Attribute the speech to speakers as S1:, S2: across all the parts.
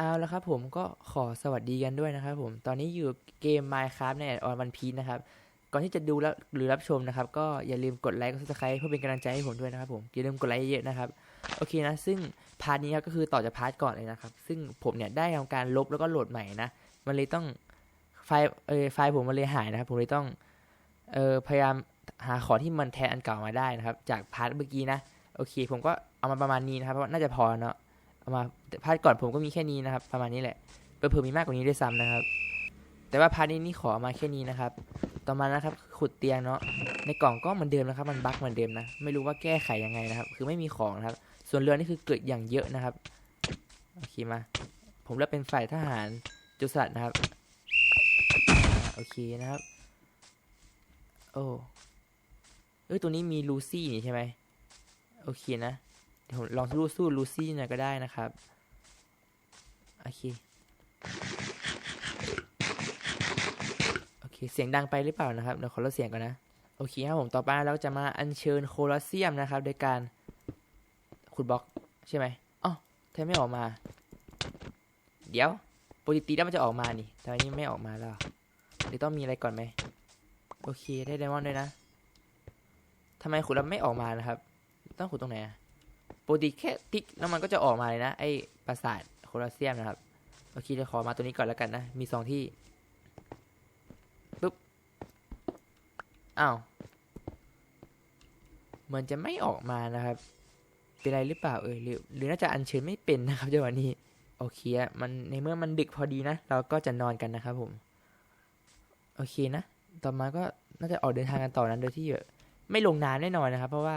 S1: เอาละครับผมก็ขอสวัสดีกันด้วยนะครับผม ตอนนี้อยู่เกม Minecraft ในออนวันพีนะครับ ก่อนที่จะดูแล้วหรือรับชมนะครับ ก็อย่าลืมกดไลค์กดซับสไครต์เพื่อเป็นกำลังใจให้ผมด้วยนะครับผมอย่าลืมกดไลค์เยอะๆนะครับ โอเคนะ ซึ่งพาร์ทนี้ครับก็คือต่อจากพาร์ทก่อนเลยนะครับ ซึ่งผมเนี่ยได้ทำการลบแล้วก็โหลดใหม่นะ มันเลยต้องไฟล์เออไฟล์ผมมันเลยหายนะครับ ผมเลยต้องเออพยายามหาของที่มันแทนอันเก่ามาได้นะครับ จากพาร์ทเมื่อกี้นะ โอเค ผมก็เอามาประมาณนี้นะครับเพราะว่าน่าจะพอเนาะ มาพาร์ทก่อนผมก็มีแค่นี้นะครับ ประมาณนี้แหละเผื่อมีมากกว่านี้ด้วยซ้ำนะครับ แต่ว่าพาร์ทนี้นี่ขอมาแค่นี้นะครับ ต่อมานะครับขุดเตียงเนาะในกล่องก็เหมือนเดิมนะครับ มันบั๊กเหมือนเดิมนะไม่รู้ว่าแก้ไขยังไงนะครับ คือไม่มีของนะครับ ส่วนเรือนี่คือเกิดอย่างเยอะนะครับโอเคมา ผมเลือกเป็นฝ่ายทหารจุสัตนะครับโอเคนะครับ โอ้เอ้ยตัวนี้มีลูซี่นี่ใช่ไหมโอเคนะ เดี๋ยวลองสู้สู้ลูซี่หน่อยก็ได้นะครับ โอเค โอเค เสียงดังไปหรือเปล่านะครับ เดี๋ยวขอลดเสียงก่อนนะ โอเคครับผมต่อไปเราจะมาอัญเชิญโคลอสเซียมนะครับ โดยการขุดบล็อกใช่ไหมอ๋อทำไมไม่ออกมา เดี๋ยวปกติแล้วมันจะออกมานี่แต่อันนี้ไม่ออกมาแล้วหรือต้องมีอะไรก่อนไหม โอเค ได้ไดมอนด์ด้วยนะทำไมขุดแล้วไม่ออกมานะครับ ต้องขุดตรงไหนอะ ปกติแค่ติ๊กแล้วมันก็จะออกมาเลยนะ ไอ้ปราสาทโคลอสเซียมนะครับโอเคจะขอมาตัวนี้ก่อนแล้วกันนะ มีสองที่ปุ๊บอ้าวมันจะไม่ออกมานะครับ เป็นไรหรือเปล่าเอ่ยหรือหรือน่าจะอัญเชิญไม่เป็นนะครับจังหวะนี้โอเคอะมันในเมื่อมันดึกพอดีนะ เราก็จะนอนกันนะครับผม โอเคนะ ต่อมาก็น่าจะออกเดินทางกันต่อนั้นโดยที่แบบไม่ลงน้ำแน่นอนนะครับ เพราะว่า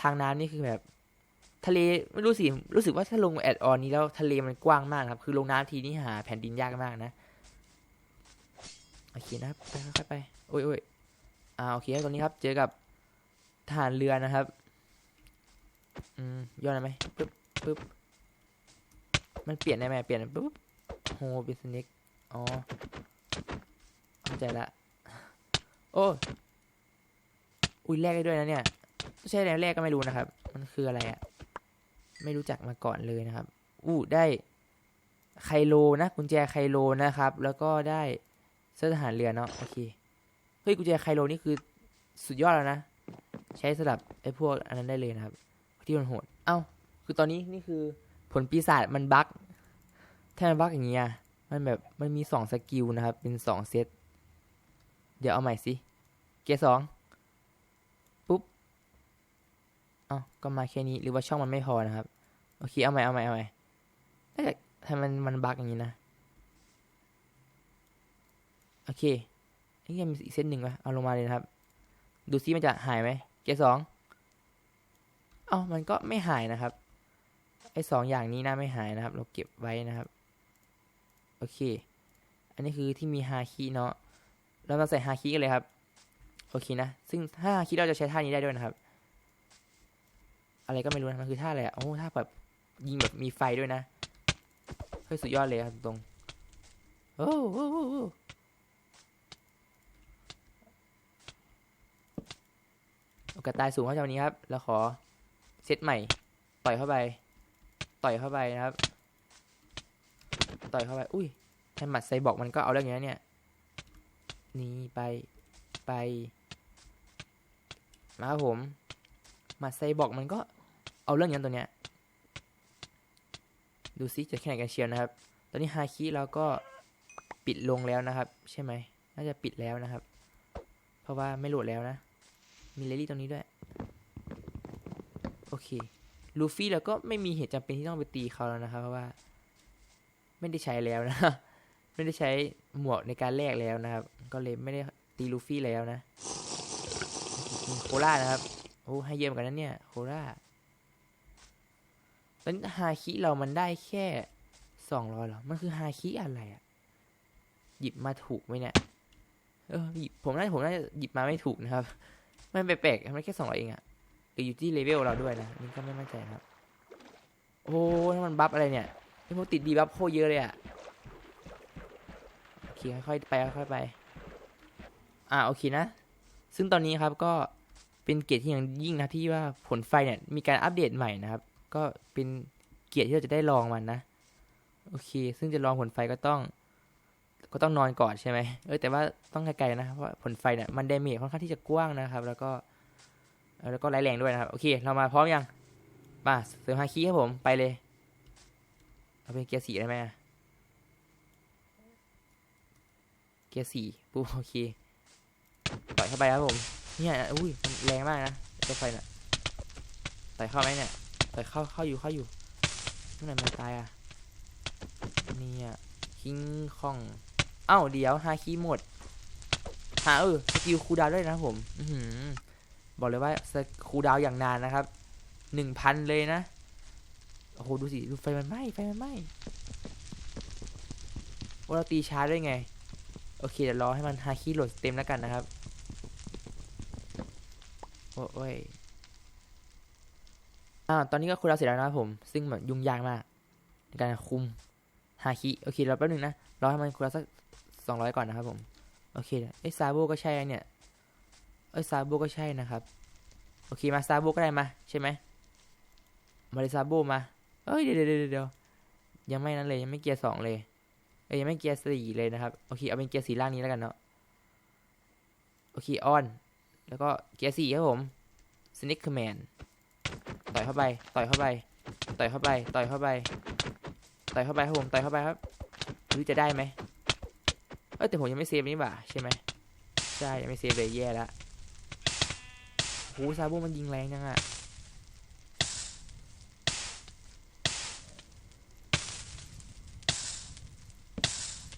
S1: ทางน้ำนี่คือแบบ ทะเลไม่รู้สิรู้สึกว่าถ้าลงแอดออนนี้แล้วทะเลมันกว้างมากครับ คือลงน้ำทีนี่หาแผ่นดินยากมากนะโอเคนะครับไปค่อยไปโอ้ยโอ้ยอ่าโอเคตอนนี้ครับ เจอกับทหารเรือนะครับ อืมย้อนได้ไหมปึ๊บปึ๊บมันเปลี่ยนได้ไหมเปลี่ยนปึ๊บโฮบิสเน็กอ๋อเข้าใจละโอ้อุ้ยแลกได้ด้วยนะเนี่ยไม่ใช่แล้วแรกก็ไม่รู้นะครับ มันคืออะไรอะ ไม่รู้จักมาก่อนเลยนะครับ อู้ได้ไคโลนะ กุญแจไคโลนะครับ แล้วก็ได้เสื้อทหารเรือเนาะโอเคเฮ้ยกุญแจไคโลนี่คือสุดยอดแล้วนะ ใช้สำหรับไอ้พวกอันนั้นได้เลยนะครับ ที่มันโหดเอ้า คือตอนนี้นี่คือผลปีศาจมันบั๊กถ้ามันบั๊กอย่างเงี้ยมันแบบมันมีสองสกิลนะครับ เป็นสองเซตเดี๋ยวเอาใหม่สิเกียร์สอง อ้าก็มาแค่นี้หรือว่าช่องมันไม่พอนะครับ โอเคเอาใหม่เอาใหม่เอาใหม่แต่ทำมันมันบั๊กอย่างนี้นะ โอเคนี่ยังมีอีกเส้นหนึ่งวะเอาลงมาเลยนะครับ ดูซิมันจะหายไหมเกียสองเอ้ามันก็ไม่หายนะครับไอ้สองอย่างนี้นะไม่หายนะครับ เราเก็บไว้นะครับ โอเค อันนี้คือที่มีฮาคิเนาะเรามาใส่ฮาคิกันเลยครับ โอเคนะ ซึ่งถ้าฮาคิเราจะใช้ท่านี้ได้ด้วยนะครับ อะไรก็ไม่รู้นะมันคือท่าอะไรอะโอ้ท่าแบบยิงแบบมีไฟด้วยนะเฮ้ยสุดยอดเลยครับตรงโอ้โหโอ้โหโอกาสตายสูงครับจากวันนี้ครับ แล้วขอเซตใหม่ ต่อยเข้าไป ต่อยเข้าไปนะครับ ต่อยเข้าไป อุ้ยแทนหมัดไซบอกมันก็เอาเรื่องอย่างนี้เนี่ย นี่ไป ไป มาครับผมหมัดไซบอกมันก็ เอาเรื่องย่างตัวเนี้ย ดูซิจะแค่ไหนกันเชียวนะครับ ตอนนี้ฮาคิเราก็ปิดลงแล้วนะครับ ใช่ไหม น่าจะปิดแล้วนะครับ เพราะว่าไม่โหลดแล้วนะ มีเลลี่ตรงนี้ด้วย โอเค ลูฟี่เราก็ไม่มีเหตุจำเป็นที่ต้องไปตีเขาแล้วนะครับ เพราะว่า ไม่ได้ใช้แล้วนะ ไม่ได้ใช้หมวกในการแลกแล้วนะครับ ก็เลยไม่ได้ตีลูฟี่แล้วนะ โคล่านะครับ โอ้ให้เยอะเหมือนกันนเนี่ย โครา แล้วฮาคิเรามันได้แค่สองร้อยหรอ มันคือฮาคิอะไรอะหยิบมาถูกไหมเนี่ยเออหยิบผมน่าผมน่าจะหยิบมาไม่ถูกนะครับ มันแปลกๆมันแค่สองร้อยเองอะหรืออยู่ที่เลเวลเราด้วยนะนี่ก็ไม่มั่นใจครับ โอ้ถ้ามันบัฟอะไรเนี่ยไอ้พวกติดดีบัฟโคเยอะเลยอะโอเคค่อยๆไปค่อยๆไป อ่าโอเคนะ ซึ่งตอนนี้ครับก็เป็นเกียรติที่อย่างยิ่งนะที่ว่าผลไฟเนี่ยมีการอัปเดตใหม่นะครับ ก็เป็นเกียรติที่เราจะได้ลองมันนะ โอเค ซึ่งจะลองผลไฟก็ต้อง ก็ต้องนอนก่อนใช่ไหมเออแต่ว่าต้องไกลๆนะเพราะผลไฟเนี่ยมันเดเมจค่อนข้างที่จะกว้างนะครับ แล้วก็ แล้วก็ร้แรงด้วยนะครับ โอเค เรามาพร้อมยังมาเสริมฮาคีครับผมไปเลยเอาเป็นเกียร์สี่ได้ไหมเกียร์สี่ปุ๊บโอเคต่อยเข้าไปครับผมเนี่ยอุ้ยแรงมากนะตัวไฟน่ะต่อยเข้าไหมเนี่ย ต่เข้าเข้าอยู่เข้าอยู่เมื่อไหร่มันตายอะเนี่ยคิงคองเอ้าเดี๋ยวฮาคีหมดหาเออสกิลคูดาวด้วยนะผมอืบอกเลยว่าสคูดาวอย่างนานนะครับหนึ่งพันเลยนะโอ้โหดูสิดูไฟมันไหม้ไฟมันไหม้โอ้เราตีช้าด้วยไง โอเคเดี๋ยวรอให้มันฮาคีโหลดเต็มแล้วกันนะครับ โอ้ย อ่าตอนนี้ก็คูลดาวเสร็จแล้วนะครับผม ซึ่งแบบยุ่งยากมากในการคุมฮาคิโอเคเราแป๊บนึงนะรอให้มันคูลดาวสักสองร้อยก่อนนะครับผม โอเคเอ้ซาโบก็ใช่เนี่ยเอ้ซาโบก็ใช่นะครับ โอเคมาซาโบก็ได้มาใช่ไหมมาเลยซาโบมาเอ้ยเดี๋ยวเดี๋ยวเดี๋ยวยังไม่นั้นเลยยังไม่เกียร์สองเลยเอ้ยยังไม่เกียร์สี่เลยนะครับโอเคเอาเป็นเกียร์สี่ล่างนี้แล้วกันเนาะโอเคออน แล้วก็เกียร์สี่ครับผมสเนิคแมน ต่อยเข้าไปต่อยเข้าไปต่อยเข้าไปต่อยเข้าไปต่อยเข้าไปครับผมต่อยเข้าไปครับหรือจะได้ไหมเอ้ยแต่ผมยังไม่เซฟนี่บ่าใช่ไหมใช่ยังไม่เซฟเลยแย่แล้วโหซาโบมันยิงแรงจังอะ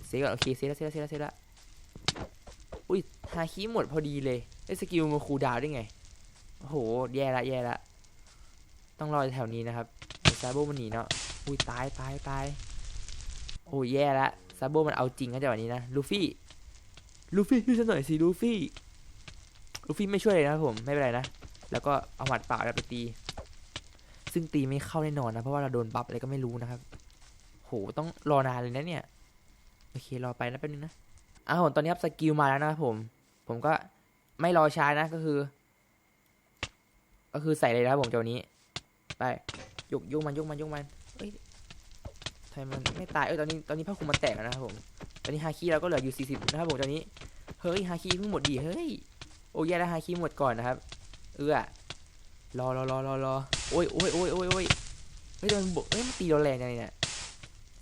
S1: เซฟก่อนโอเคเซฟแล้วเซฟแล้วเซฟแล้วเซฟแล้วอุ้ยฮาคิหมดพอดีเลยไอ้สกิลมาคูดาวได้ไงโอ้โหแย่ละแย่ละ ต้องรอแถวนี้นะครับซาโบมันหนีเนาะอุ้ยตายตายตายโอ้ยแย่ละซาโบมันเอาจริงกันจังหวะนี้นะลูฟี่ลูฟี่ช่วยฉันหน่อยสิลูฟี่ลูฟี่ไม่ช่วยเลยนะครับผมไม่เป็นไรนะแล้วก็เอาหมัดเปล่าแล้วไปตี ซึ่งตีไม่เข้าแน่นอนนะเพราะว่าเราโดนบัฟอะไรก็ไม่รู้นะครับโหต้องรอนานเลยนะเนี่ยโอเครอไปนะแป๊บนึงนะอ้าวผมตอนนี้ครับสกิลมาแล้วนะครับผม ผมก็ไม่รอช้านะก็คือ ก็คือใส่เลยนะครับผมเจ้านี้ ไปยกยุกมันยุกมันยุกมันเอ้ยทำไมมันไม่ตายเอ้ยตอนนี้ตอนนี้ผ้าคลุมมันแตกแล้วนะครับผมตอนนี้ฮาคิเราก็เหลืออยู่40นะครับผมตอนนี้เฮ้ยฮาคิเพิ่งหมดดีเฮ้ยโอ้ยแย่แล้วฮาคิหมดก่อนนะครับ เออรอรอรอรอรอโอ้ยโอ้ยโอ้ยโอ้ยโอ้ยเฮ้ยโดนบกเฮ้ยมันตีเราแรงจังเลยเนี่ย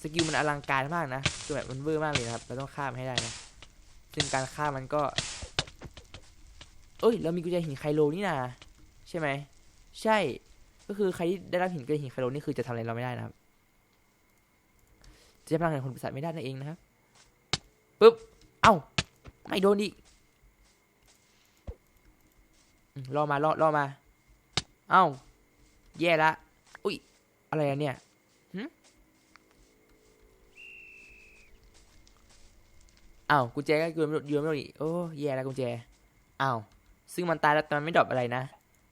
S1: สกิลมันอลังการมากนะคือแบบมันเวอร์มากเลยนะครับเราต้องฆ่ามันให้ได้นะซึ่งการฆ่ามันก็ เอ้ย เรามีกุญแจหินไคโลนี่นะใช่ไหม ใช่ ก็คือใครที่ได้รับหินเกลือหินไคโลนี่คือจะทำอะไรเราไม่ได้นะครับ จะพลังแห่งคนปีศาจไม่ได้นั่นเองนะครับปึ๊บ เอ้า ไม่โดนอีกรอมา รอรอมา เอ้า แย่ละ อุ้ย อะไรอะเนี่ยอ้าวกุญแจก็ยืมยืมไม่ได้โอ้แย่แล้วกุญแจอ้าวซึ่งมันตายแล้วแต่มันไม่ดรอปอะไรนะ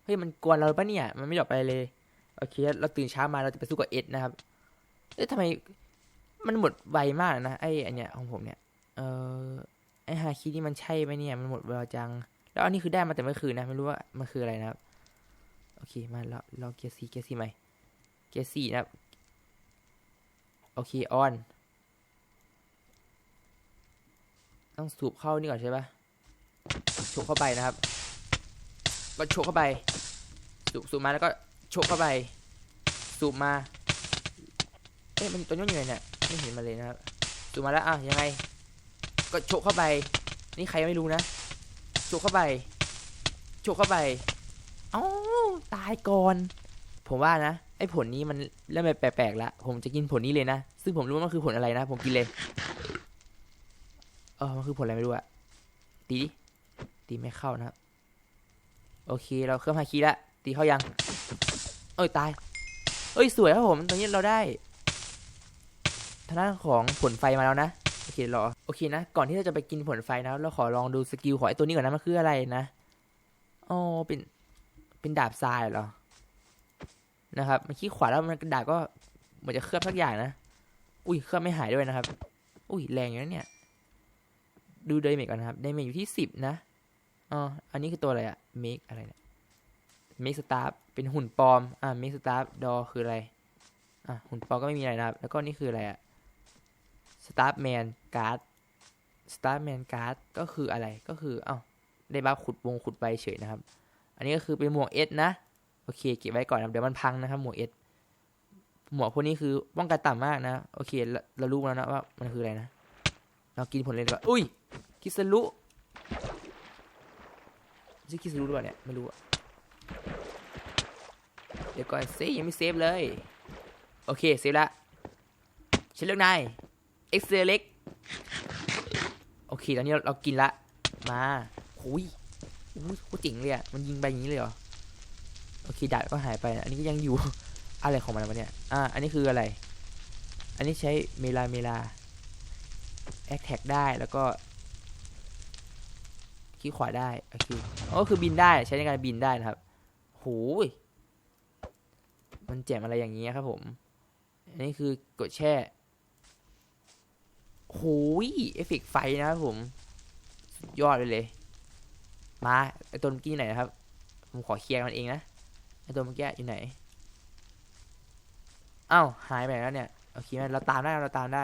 S1: เฮ้ยมันกวนเราปะเนี่ย มันไม่ดรอปอะไรเลย โอเค เราตื่นเช้ามาเราจะไปสู้กับเอ็ดนะครับ เอ๊ะทำไมมันหมดไวมากนะไอ้อันเนี้ยของผมเนี่ย เออไอ้ฮาคินี่มันใช่ไหมเนี่ย มันหมดเวลาจัง แล้วอันนี้คือได้มาแต่เมื่อคืนนะ ไม่รู้ว่ามันคืออะไรนะครับ โอเค มาเราเราเกียร์สี่เกียร์สี่ใหม่ เกียร์สี่นะครับ โอเค ออน ต้องสูบเข้านี่ก่อนใช่ปะชกเข้าไปนะครับ ก็ชกเข้าไป สูบสูบมาแล้วก็ชกเข้าไป สูบมา เอ๊ะมันตัวนี้อยู่ไหนเนี่ยไม่เห็นมาเลยนะครับสูบมาแล้วอะยังไง ก็ชกเข้าไป นี่ใครไม่รู้นะชกเข้าไปชกเข้าไปเอ้าตายก่อน ผมว่านะไอ้ผลนี้มันเริ่มแปลกๆแล้วผมจะกินผลนี้เลยนะ ซึ่งผมรู้ว่ามันคือผลอะไรนะ ผมกินเลยเออมันคือผลอะไรไม่รู้อะตีดิตีไม่เข้านะครับ โอเค เราเครื่องฮาคีละตีเข้ายัง เอ้ยตาย เอ้ยสวยครับผมตรงนี้เราได้ทางด้านของผลไฟมาแล้วนะ โอเครอ โอเคนะ ก่อนที่เราจะไปกินผลไฟนะเราขอลองดูสกิลของไอตัวนี้ก่อนนะมันคืออะไรนะอ๋อเป็น เป็นดาบทรายเหรอ นะครับ มันขี้ขวาแล้วมันดาบก็เหมือนจะเคลือบสักอย่างนะ อุ้ยเคลือบไม่หายด้วยนะครับ อุ้ยแรงอย่นี้เนี่ย ดูเดเมจก่อนนะครับเดเมจอยู่ที่สิบนะ อ๋ออันนี้คือตัวอะไรอะเมกอะไรเนี่ยเมกสตาร์เป็นหุ่นปลอม อ่าเมกสตาร์ดอคืออะไร อะ หุ่นปลอมก็ไม่มีอะไรนะครับ แล้วก็นี่คืออะไรอะ Starman Card Starman Card ก็คืออะไร ก็คือ เอ้า ได้บัฟขุดวงขุดใบเฉยนะครับ อันนี้ก็คือเป็นหมวกเอสนะ โอเค เก็บไว้ก่อนนะเดี๋ยวมันพังนะครับ หมวกเอสหมวกพวกนี้คือป้องกันต่ำมากนะ โอเค เรารู้แล้วนะว่ามันคืออะไรนะ เรากินผลเลยดีกว่า อุ้ย คิสรุ ชื่อคิสรุหรือเปล่าเนี่ย ไม่รู้อะเดี๋ยวก่อนซิยังไม่เซฟเลย โอเค เซฟละฉันเลือกนายเอ็กเซเล็กโอเค ตอนนี้เรากินละ มาหุยอุ้ยโคตรเจ๋งเลยอะมันยิงไปอย่างนี้เลยเหรอ โอเคดาบก็หายไปนะอันนี้ก็ยังอยู่ อะไรของมันวะเนี่ย อ่า อันนี้คืออะไร อันนี้ใช้เมลาเมลาแอคแท็กได้แล้วก็ คลิกขวาได้โอเคอ๋อคือบินได้ใช้ในการบินได้นะครับโหยมันแจ่มอะไรอย่างนี้ยครับผมอันนี้คือกดแช่โหยเอฟเฟกไฟนะครับผมยอดเลยเลย มาไอตัวเมื่อกี้ไหนนะครับ ผมขอเคลียร์มันเองนะไอตัวเมื่อกี้อยู่ไหนอ้าวหายไปแล้วเนี่ยโอเคไหมเราตามได้เราตามได้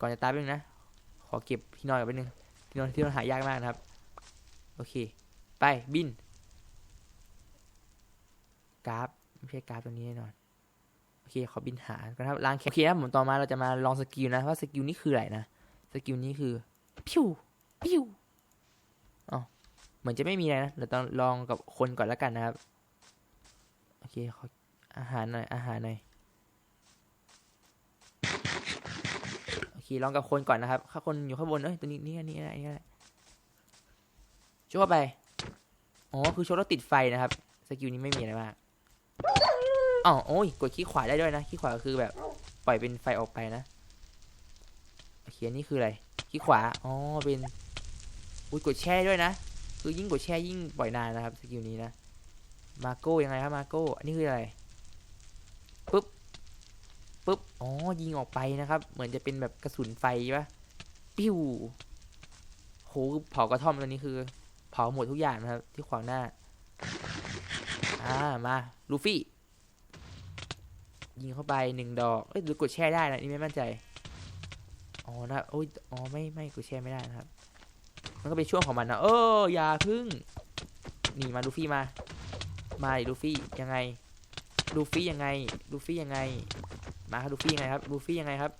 S1: ก่อนจะตามไปนึงนะขอเก็บที่นอนก่อนไปนึงที่นอนที่นอนหายากมากนะครับ โอเค ไปบิน กราฟ ไม่ใช่กราฟตัวนี้แน่นอน โอเค ขอบินหากันครับล้างแคโอเคครับผมต่อมาเราจะมาลองสกิลนะว่าสกิลนี้คืออะไรนะ สกิลนี้คือ พิวพิวอ๋อเหมือนจะไม่มีอะไรนะเราต้องลองกับคนก่อนแล้วกันนะครับ โอเคขออาหารหน่อย อาหารหน่อยโอเคลองกับคนก่อนนะครับ ถ้าคนอยู่ข้างบนเอ้ยตัวนี้นี่อันนี้อะไรนี่อะไร ชกเข้าไป อ๋อ คือชกแล้วติดไฟนะครับ สกิลนี้ไม่มีอะไรมากอ๋อโอ้ย กดคลิกขวาได้ด้วยนะคลิกขวาคือแบบ ปล่อยเป็นไฟออกไปนะเคอันนี้คืออะไรคลิกขวา อ๋อ เป็น อุ้ย กดแช่ด้วยนะ คือยิ่งกดแช่ยิ่งปล่อยนานนะครับ สกิลนี้นะ มาโก้ยังไงครับ มาโก้ อันนี้คืออะไรปุ๊บปุ๊บ อ๋อ ยิงออกไปนะครับ เหมือนจะเป็นแบบกระสุนไฟปะปิ้วโหเผากระท่อมตัวนี้คือ เผาหมดทุกอย่างนะครับ ที่ขวางหน้า อ่ามาลูฟี่ ยิงเข้าไปหนึ่งดอกเอ้ยหรือกดแช่ได้นะนี่ไม่มั่นใจ อ๋อนะโอ้ยอ๋อไม่ไม่กดแช่ไม่ได้นะครับ มันก็เป็นช่วงของมันนะเอออย่าพึ่งหนีมาลูฟี่มา มาดิลูฟี่ยังไงลูฟี่ยังไงลูฟี่ยังไง มาครับลูฟี่ยังไงครับลูฟี่ยังไงครับ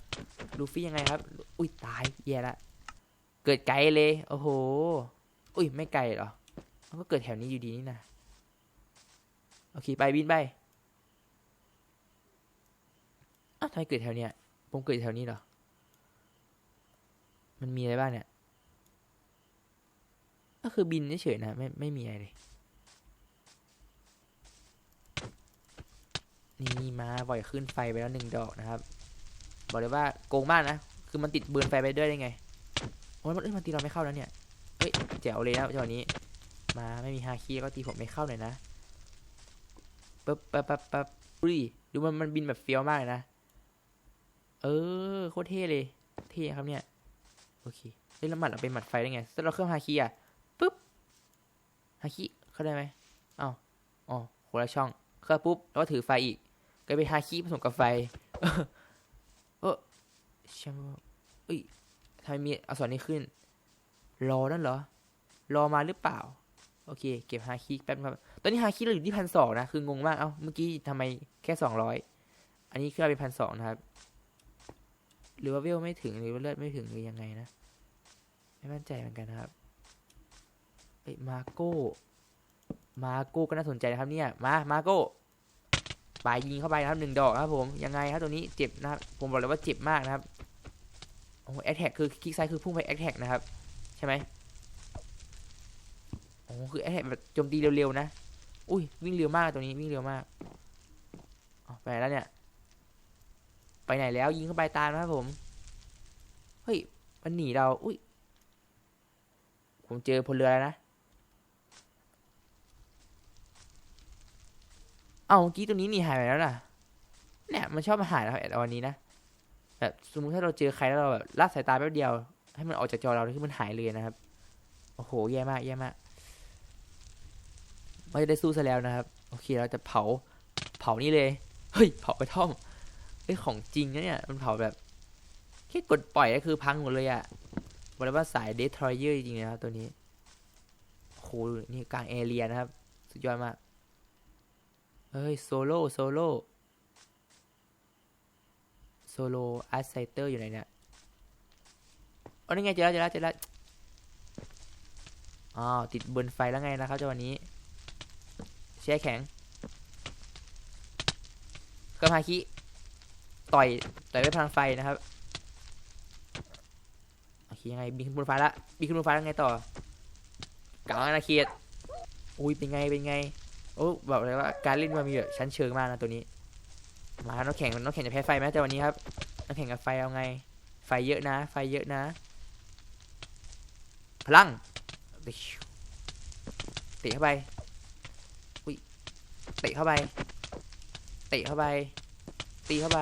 S1: ลูฟี่ยังไงครับ อุ้ยตายแย่ละ เกิดไกลเลย โอ้โห อุ้ยไม่ไกลหรอ มันก็เกิดแถวนี้อยู่ดีนี่นะโอเคไปบินไปอ้าวทำไมเกิดแถวเนี้ยผมเกิดแถวนี้หรอ มันมีอะไรบ้างเนี่ย ก็คือบินเฉยๆนะไม่ไม่มีอะไรเลย นี่มาบ่อยขึ้นไฟไปแล้วหนึ่งดอกนะครับ บอกเลยว่าโกงมากนะ คือมันติดเบือนไฟไปด้วยได้ไงโอ้ยมันเอ้ยมันตีเราไม่เข้าแล้วเนี่ย เฮ้ยแจ๋วเลยนะจังหวะนี้ มาไม่มีฮาคีก็ตีผมไม่เข้าหน่อยนะปั๊บปั๊บปั๊บปั๊บอุ้ยดูมันมันบินแบบเฟี้ยวมากเลยนะ เออโคตรเท่เลย เท่ครับเนี่ยโอเคเฮ้ยแล้วหมัดเราเป็นหมัดไฟได้ไงถ้าเราเครื่องฮาคีอะปุ๊บฮาคีเข้าได้ไหมอ้าวอ๋อคนละช่องเข้าปุ๊บแล้วก็ถือไฟอีกกลายเป็นฮาคิผสมกับไฟเออช่างว่าเอ้ยทำไมมีอักษรนี้ขึ้น รอนั่นเหรอ รอมาหรือเปล่า โอเค เก็บฮาคิแป๊บนึงครับ ตอนนี้ฮาคิเราอยู่ที่พันสองนะ คืองงมาก เอ้า เมื่อกี้ทำไมแค่สองร้อย อันนี้ขึ้นมาเป็นพันสองนะครับ หรือว่าเวลไม่ถึง หรือว่าเลือดไม่ถึงหรือยังไงนะ ไม่มั่นใจเหมือนกันนะครับเอ้มาโก้ มาโก้ก็น่าสนใจนะครับเนี่ย มา มาโก้ปลายยิงเข้าไปนะครับหนึ่งดอกครับผม ยังไงครับตัวนี้เจ็บนะครับ ผมบอกเลยว่าเจ็บมากนะครับโอ้แอคแท็กคือคลิกซ้ายคือพุ่งไปแอคแท็กนะครับ ใช่ไหมโอ้คือแอคแท็กแบบโจมตีเร็วๆนะ อุ้ยวิ่งเร็วมากตัวนี้วิ่งเร็วมากไปแล้วเนี่ย ไปไหนแล้วยิงเข้าไปตามนะครับผม เฮ้ยมันหนีเรา อุ้ย ผมเจอพลเรือแล้วนะ เอาเมื่อกี้ตัวนี้หนีหายไปแล้วล่ะ เนี่ยมันชอบมาหายแล้วแอดออนนี้นะ แบบสมมติถ้าเราเจอใครแล้วเราแบบละสายตาแป๊บเดียว ให้มันออกจากจอเราที่มันหายเลยนะครับ โอ้โห แย่มาก แย่มาก ไม่ได้สู้ซะแล้วนะครับ โอเค เราจะเผา เผานี่เลย เฮ้ย เผากระท่อมเฮ้ย ของจริงนะเนี่ย มันเผาแบบ แค่กดปล่อยก็คือพังหมดเลยอะบอกเลยว่าสายเดทรอยเยอร์จริงๆนะครับตัวนี้โหนี่กลางเอเรียนะครับ สุดยอดมาก เฮ้ย โซโล่ โซโล่ โซโล่อาร์ไซเตอร์อยู่ไหนเนี่ย อ๋อนี่ไงเจอแล้วเจอแล้วเจอแล้วอ๋อติดบนไฟแล้วไงนะครับเจ้าวันนี้แช่แข็งก็มาคิต่อยต่อยด้วยพลังไฟนะครับโอเคยังไงบินขึ้นบนฟ้าละบินขึ้นบนฟ้าแล้วไงต่อกลางอาณาเขตอุ้ยเป็นไงเป็นไงโอ้บอกเลยว่าการเล่นมันมีแบบชั้นเชิงมากนะตัวนี้มาครับน้องแข่งน้องแข่งจะแพ้ไฟไหมแต่วันนี้ครับน้องแข่งกับไฟเอาไง ไฟเยอะนะ ไฟเยอะนะ ลังเตะเข้าไปอุ้ยเตะเข้าไปเตะเข้าไป ตีเข้าไป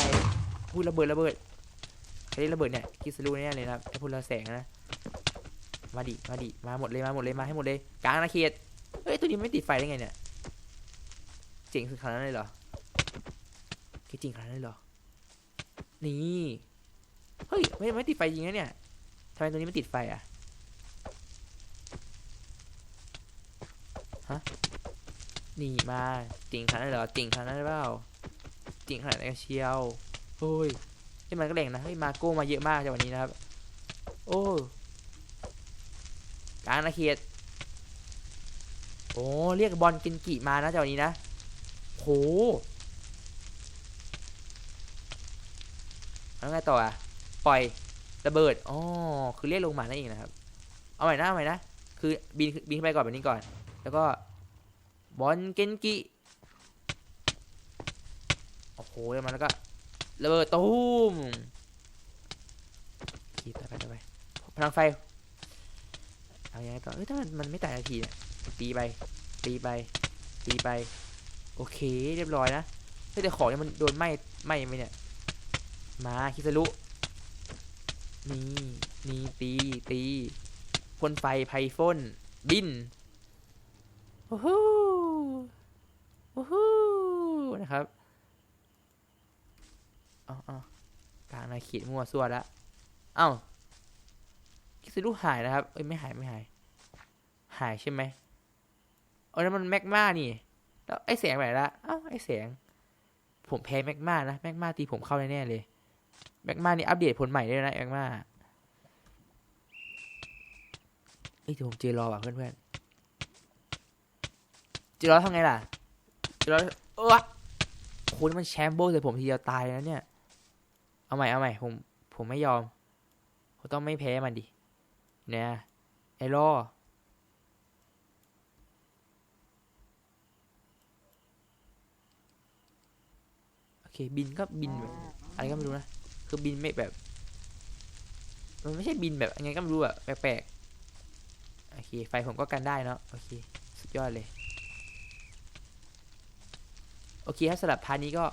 S1: พูดระเบิดระเบิดใครระเบิดเนี่ยคิดสรู้แน่เลยนะครับถ้าพูดระแสงนะมาดิมาดิมาหมดเลยมาหมดเลยมาให้หมดเลยกลางอาเขตเฮ้ยตัวนี้ไม่ติดไฟได้ไงเนี่ยเจ๋งสุดขนาดนั้นเลยเหรอคือจริงขนาดนั้นเลยเหรอนี่เฮ้ยไม่ไม่ติดไฟจริงนะเนี่ยทำไมตัวนี้ไม่ติดไฟอะฮะ นี่มาจริงขนาดนั้นเหรอจริงขนาดนั้นหรือเปล่าจริงขนาดนั้นเชียวเฮ้ยนี่มันก็แรงนะเฮ้ยมาโก้มาเยอะมากจากวันนี้นะครับ โอ้กลางนาเขตโอ้เรียกบอลกินกิมานะจากวันนี้นะโหแล้วไงต่ออะปล่อยระเบิดอ๋อคือเรียกลงมานั่นเองนะครับ เอาใหม่นะเอาใหม่นะคือบินบินไปก่อนแบบนี้ก่อน แล้วก็ บอลเกนกิโอ้โหมันแล้วก็ระเบิดตูมขีดต่ไปต่อไปพลังไฟเอายังไงต่อเอ้ยถ้ามันมันไม่ตายนาทีเนี่ยตีไปตีไปตีไป โอเคเรียบร้อยนะแต่ของเนี่ยมันโดนไหม้ไหม้ไหมเนี่ยมาคิสรุนี่นี่ตีตีพ่นไฟไพพ่นบินโอ้โหโอ้โหนะครับเอ๋อากลางนาเขีดมั่วซั่วแล้วเอ้าคิดสรุหายนะครับ เอ้ยไม่หายไม่หาย หายใช่ไหมเออนั่นมันแมกมานี่ แล้วไอ้แสงไปไหนละเอ้าไอ้แสง ผมแพ้แมกมานะแมกมาตีผมเข้าแน่เลยแมกมานี่อัปเดตผลใหม่ด้วยนะแมกมาเอ้ยเดี๋ยวผมเจอรอว่ะเพื่อนๆเจอรอทำไงล่ะเจอรอเออโหนี่มันแชมโบใส่ผมทีเดียวตายแล้วเนี่ย เอาใหม่เอาใหม่ผมผมไม่ยอมผมต้องไม่แพ้มันดิเนี่ยไอ้รอโอเคบินก็บินแบบอะไรก็ไม่รู้นะคือบินไม่แบบมันไม่ใช่บินแบบยังไงก็ไม่รู้อะแปลกๆโอเคไฟผมก็กันได้เนาะโอเคสุดยอดเลย โอเคครับสำหรับพาร์ทนี้ก็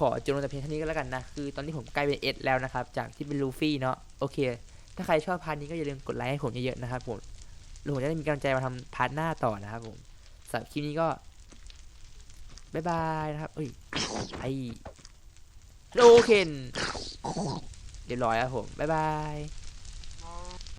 S1: ขอจบลงแต่เพียงเท่านี้ก็แล้วกันนะ คือตอนนี้ผมใกล้เป็นเอสแล้วนะครับ จากที่เป็นลูฟี่เนาะ โอเค ถ้าใครชอบพาร์ทนี้ก็อย่าลืมกดไลค์ให้ผมเยอะๆนะครับผมแล้วผมจะได้มีกำลังใจมาทำพาร์ทหน้าต่อนะครับผมสำหรับคลิปนี้ก็บ๊ายบายนะครับเอ้ยไอโลเคนเรียบร้อยครับผมบ๊ายบาย